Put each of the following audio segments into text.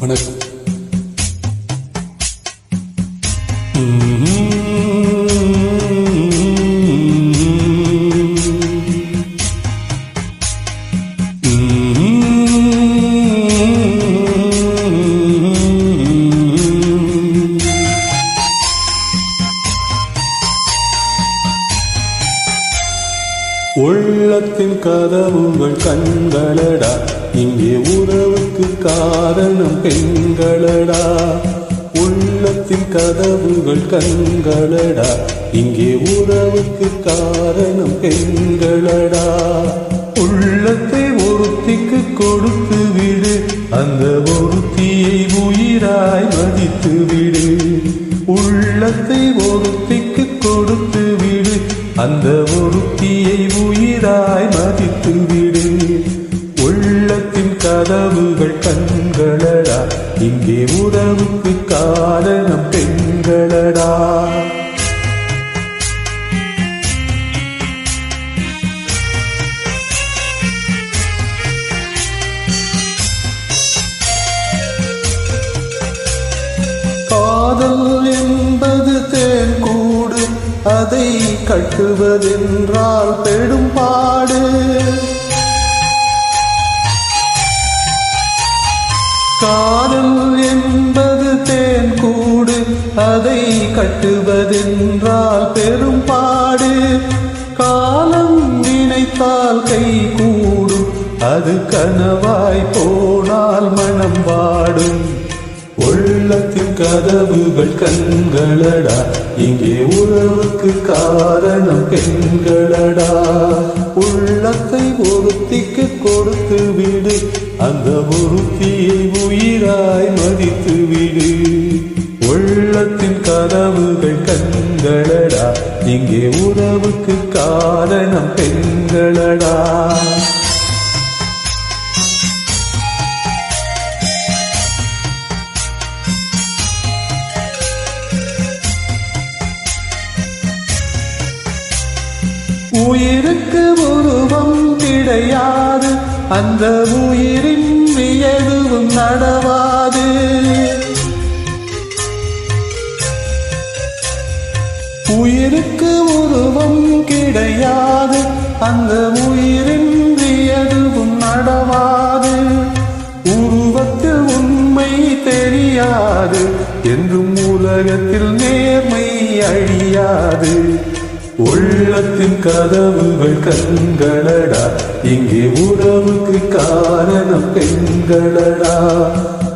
வணக்கம். உள்ளத்தின் கதவுங்கள் கண்களடா இங்கே உறவு உறவுக்கு காரணம் பெண்களடா. உள்ளத்தின் கதவுகள் கண்களடா. இங்கே உறவுக்கு காரணம் பெண்களடா. உள்ளத்தை ஒருத்திக்கு கொடுத்து விடு. அந்த ஒருத்தியை உயிராய் மதித்து விடு. உள்ளத்தை ஒருத்திக்கு கொடுத்து விடு. அந்த ஒருத்தியை உயிராய் மதித்து விடு. கதவுகள் கண்களடா. இங்கே உறவுக்கு காரணம் பெண்களடா. காதல் என்பது தேன் கூடு. அதை கட்டுவதென்றால் பெடும் பாடு காதல் என்பது தேன் கூடு. அதை கட்டுவதென்றால் பெரும் பாடு. காலம் நினைத்தால் கை கூடும். அது கனவாய் போனால் மனம் வாடும். உள்ளத்தின் கதவுகள் கண்களடா. இங்கே உறவுக்கு காரணம் பெண்களடா. அந்த ஒருத்தியை உயிராய் மதித்து விடு. உள்ளத்தின் கதவுகள் கண்களடா. இங்கே உறவுக்கு காரணம் பெண்களடா. உயிருக்கு உருவம் கிடையாது. அந்த உயிரின் எதுவும் நடவாது. உயிருக்கு உருவம் கிடையாது. அந்த உயிரின் எதுவும் நடவாது. உருவத்தில் உண்மை தெரியாது. என்றும் உலகத்தில் நேர்மை அழியாது. உள்ளத்தின் கதவுகள் கண்களடா. இங்கே உறவுக்கு காரணம் பெண்களடா.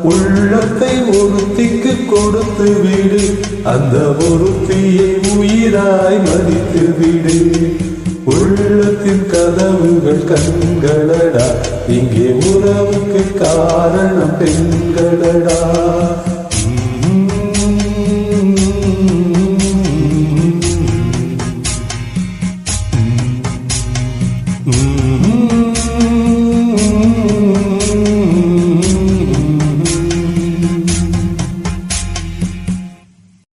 உள்ளத்தை ஒருத்திக்கு கொடுத்து விடு. அந்த ஒருத்தியை உயிராய் மதித்து விடு. உள்ளத்தின் கதவுகள் கண்களடா. இங்கே உறவுக்கு காரணம் பெண்களடா.